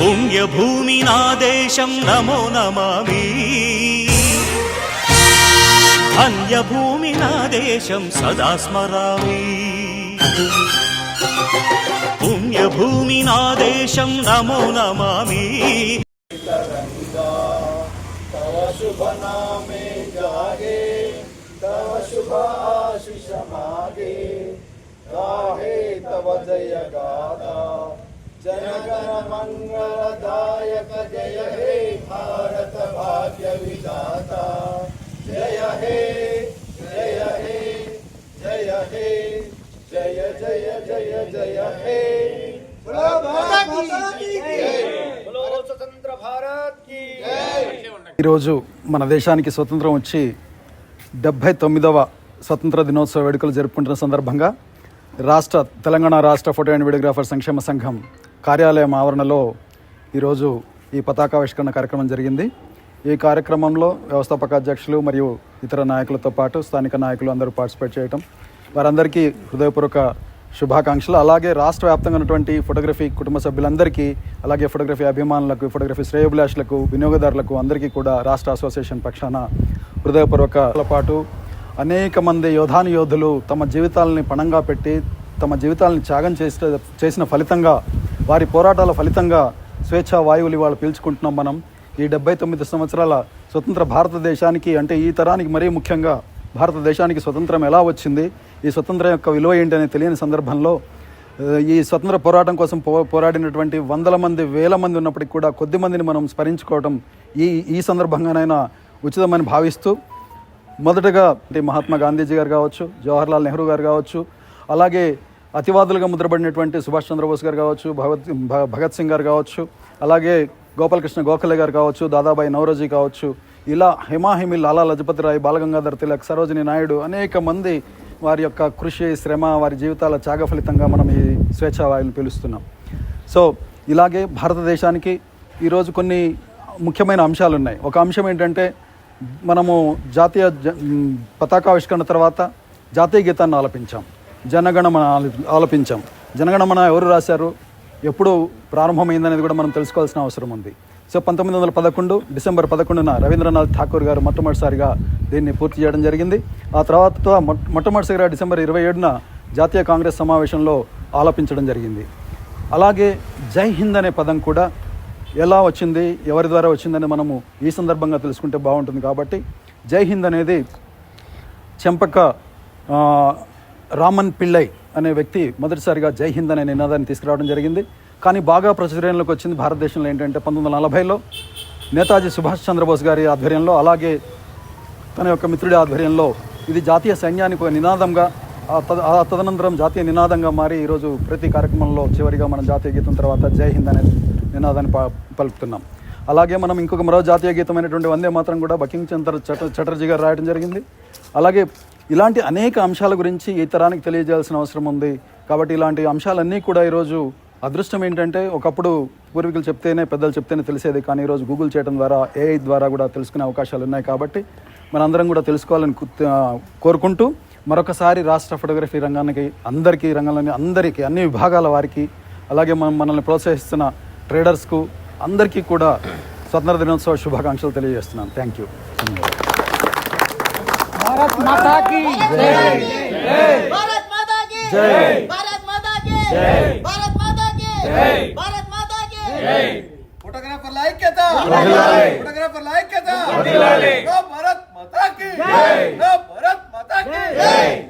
పుణ్యభూమి నా దేశం నమో నమామి ధన్యభూమి నా దేశం సదా స్మరామి పుణ్యభూమి నా దేశం నమో నమామి तव शुभ नामे जागे तव शुभ आशीष मागे गाहे तव जय गाथा జనగణ మంగళదాయక జయ హే భారత భాగ్య విధాత జయ హే జయ హే జయ హే జయ జయ జయ జయ హే. ఈరోజు మన దేశానికి స్వతంత్రం వచ్చి డెబ్భై తొమ్మిదవ స్వతంత్ర దినోత్సవ వేడుకలు జరుపుకుంటున్న సందర్భంగా రాష్ట్ర తెలంగాణ రాష్ట్ర ఫోటో అండ్ వీడియోగ్రాఫర్ సంక్షేమ సంఘం కార్యాలయం ఆవరణలో ఈరోజు ఈ పతాకావిష్కరణ కార్యక్రమం జరిగింది. ఈ కార్యక్రమంలో వ్యవస్థాపక అధ్యక్షులు మరియు ఇతర నాయకులతో పాటు స్థానిక నాయకులు అందరూ పార్టిసిపేట్ చేయటం వారందరికీ హృదయపూర్వక శుభాకాంక్షలు. అలాగే రాష్ట్ర వ్యాప్తంగా ఉన్నటువంటి ఫోటోగ్రఫీ కుటుంబ సభ్యులందరికీ అలాగే ఫోటోగ్రఫీ అభిమానులకు ఫోటోగ్రఫీ శ్రేయోభిలాషులకు వినియోగదారులకు అందరికీ కూడా రాష్ట్ర అసోసియేషన్ పక్షాన హృదయపూర్వక పాటు అనేక మంది యోధాను యోధులు తమ జీవితాలని పణంగా పెట్టి తమ జీవితాలను త్యాగం చేసిన చేసిన ఫలితంగా వారి పోరాటాల ఫలితంగా స్వేచ్ఛా వాయువులు ఇవాళ పీల్చుకుంటున్నాం మనం. ఈ డెబ్బై తొమ్మిది సంవత్సరాల స్వతంత్ర భారతదేశానికి అంటే ఈ తరానికి మరీ ముఖ్యంగా భారతదేశానికి స్వతంత్రం ఎలా వచ్చింది ఈ స్వతంత్రం యొక్క విలువ ఏంటనే తెలియని సందర్భంలో ఈ స్వతంత్ర పోరాటం కోసం పో పోరాడినటువంటి వందల మంది వేల మంది ఉన్నప్పటికీ కూడా కొద్ది మందిని మనం స్మరించుకోవటం ఈ ఈ సందర్భంగానైనా ఉచితమని భావిస్తూ మొదటగా అంటే మహాత్మా గాంధీజీ గారు కావచ్చు జవహర్లాల్ నెహ్రూ గారు కావచ్చు అలాగే అతివాదులుగా ముద్రపడినటువంటి సుభాష్ చంద్రబోస్ గారు కావచ్చు భగత్ భ- భగత్ సింగ్ గారు కావచ్చు అలాగే గోపాలకృష్ణ గోఖలే గారు కావచ్చు దాదాబాయి నవరోజీ కావచ్చు ఇలా హిమాహిమి లాలా లజపతి రాయ్ బాలగంగాధర్ తిలక్ సరోజిని నాయుడు అనేక మంది వారి యొక్క కృషి శ్రమ వారి జీవితాల త్యాగ ఫలితంగా మనం ఈ స్వేచ్ఛా పిలుస్తున్నాం. సో ఇలాగే భారతదేశానికి ఈరోజు కొన్ని ముఖ్యమైన అంశాలు ఉన్నాయి ఒక అంశం ఏంటంటే మనము జాతీయ జ- పతాకావిష్కరణ తర్వాత జాతీయ గీతాన్ని ఆలపించాం. జనగణమన ఆల- ఆలపించాం. జనగణమన ఎవరు రాశారు? ఎప్పుడు ప్రారంభమైందనేది కూడా మనం తెలుసుకోవాల్సిన అవసరం ఉంది. సో పంతొమ్మిది వందల పదకొండు డిసెంబర్ పదకొండున రవీంద్రనాథ్ ఠాకూర్ గారు మొట్టమొదటిసారిగా దీన్ని పూర్తి చేయడం జరిగింది. ఆ తర్వాత మొట్ట- మొట్టమొదటిసారిగా డిసెంబర్ ఇరవై ఏడున జాతీయ కాంగ్రెస్ సమావేశంలో ఆలపించడం జరిగింది. అలాగే జై హింద్ అనే పదం కూడా ఎలా వచ్చింది ఎవరి ద్వారా వచ్చిందని మనము ఈ సందర్భంగా తెలుసుకుంటే బాగుంటుంది కాబట్టి జై హింద్ అనేది చెంపక రామన్ పిళ్ళై అనే వ్యక్తి మొదటిసారిగా జై హింద్ అనే నినాదాన్ని తీసుకురావడం జరిగింది. కానీ బాగా ప్రచురణలోకి వచ్చింది భారతదేశంలో ఏంటంటే పంతొమ్మిది వందల నలభైలో నేతాజీ సుభాష్ చంద్రబోస్ గారి ఆధ్వర్యంలో అలాగే తన యొక్క మిత్రుడి ఆధ్వర్యంలో ఇది జాతీయ సైన్యానికి ఒక నినాదంగా తదనంతరం జాతీయ నినాదంగా మారి ఈరోజు ప్రతి కార్యక్రమంలో చివరిగా మనం జాతీయ గీతం తర్వాత జై హింద్ అనే నినాదాన్ని ప- పలుకుతున్నాం. అలాగే మనం ఇంకొక మరో జాతీయ గీతమైనటువంటి వందే మాత్రం కూడా బకింగ్ చంద్ర చటర్జీ గారు రాయడం జరిగింది. అలాగే ఇలాంటి అనేక అంశాల గురించి ఈ తరానికి తెలియజేయాల్సిన అవసరం ఉంది. కాబట్టి ఇలాంటి అంశాలన్నీ కూడా ఈరోజు అదృష్టం ఏంటంటే ఒకప్పుడు పూర్వీకులు చెప్తేనే పెద్దలు చెప్తేనే తెలిసేది. కానీ ఈరోజు గూగుల్ చేయడం ద్వారా ఏఐ ద్వారా కూడా తెలుసుకునే అవకాశాలు ఉన్నాయి కాబట్టి మనందరం కూడా తెలుసుకోవాలని కోరుకుంటూ మరొకసారి రాష్ట్ర ఫోటోగ్రఫీ రంగానికి అందరికీ రంగంలోని అందరికీ అన్ని విభాగాల వారికి అలాగే మనం మనల్ని ప్రోత్సహిస్తున్న ట్రేడర్స్కు అందరికీ కూడా స్వతంత్ర దినోత్సవ శుభాకాంక్షలు తెలియజేస్తున్నాను. థ్యాంక్ యూ भारत माता की। जय भारत माता की। जय। भारत माता की। जय। भारत माता की। जय। भारत माता की। जय। फोटोग्राफर लाइक कहता था। Photographer like. कहता भारत माता की जय। भारत माता की। जय।